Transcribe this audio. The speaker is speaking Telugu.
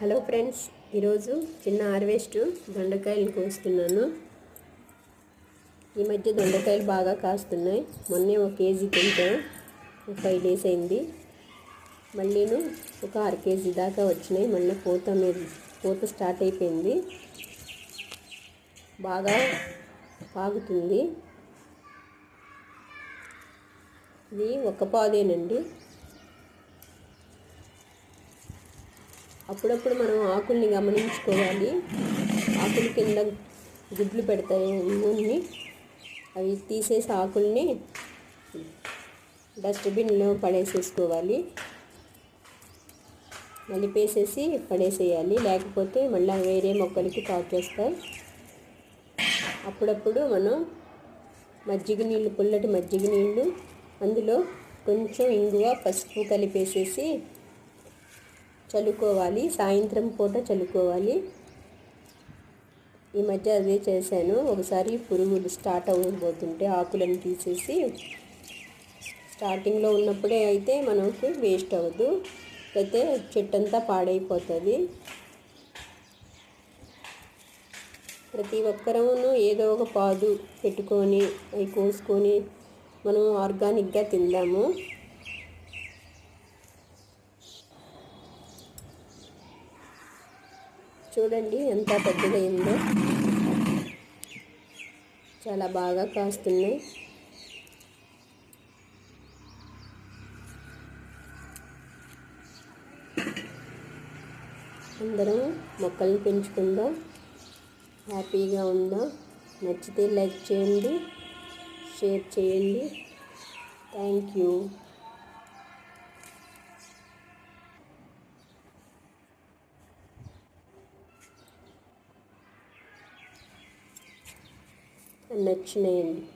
హలో ఫ్రెండ్స్ ఈరోజు చిన్న హార్వెస్ట్ దొండకాయలు కోస్తున్నాను. ఈ మధ్య దొండకాయలు బాగా కాస్తున్నాయి. మొన్నే ఒక కేజీ తింటాం ఫైవ్ డేస్ అయింది. మళ్ళీను ఒక అర కేజీ దాకా వచ్చినాయి. మళ్ళీ పూత మీద పూత స్టార్ట్ అయిపోయింది. బాగా పాగుతుంది. ఇది ఒక పాదేనండి. అప్పుడప్పుడు మనం ఆకుల్ని గమనించుకోవాలి. ఆకుల కింద గుడ్లు పెడతాయి ఉన్ని అవి తీసేసి ఆకుల్ని డస్ట్బిన్లో పడేసేసుకోవాలి. నలిపేసేసి పడేసేయాలి. లేకపోతే మళ్ళీ వేరే మొక్కలకి కాచేస్తాయి అప్పుడప్పుడు మనం మజ్జిగ నీళ్ళు పుల్లటి మజ్జిగ నీళ్ళు అందులో కొంచెం ఇంగువ పసుపు కలిపేసేసి చల్లుకోవాలి. సాయంత్రం పూట చల్లుకోవాలి. ఈ మధ్య అదే చేశాను. ఒకసారి పురుగులు స్టార్ట్ అవ్వబోతుంటే ఆకులను తీసేసి స్టార్టింగ్లో ఉన్నప్పుడే అయితే మనకు వేస్ట్ అవ్వదు. అయితే చెట్టంతా పాడైపోతుంది. ప్రతి ఒక్కరమును ఏదో ఒక పాదు పెట్టుకొని అవి కోసుకొని మనం ఆర్గానిక్గా తిందాము. చూడండి ఎంత పెద్దదైందో. చాలా బాగా కాస్తున్నాయి. అందరం మొక్కల్ని పెంచుకుందాం. హ్యాపీగా ఉందాం. నచ్చితే లైక్ చేయండి షేర్ చేయండి. Thank you. next name.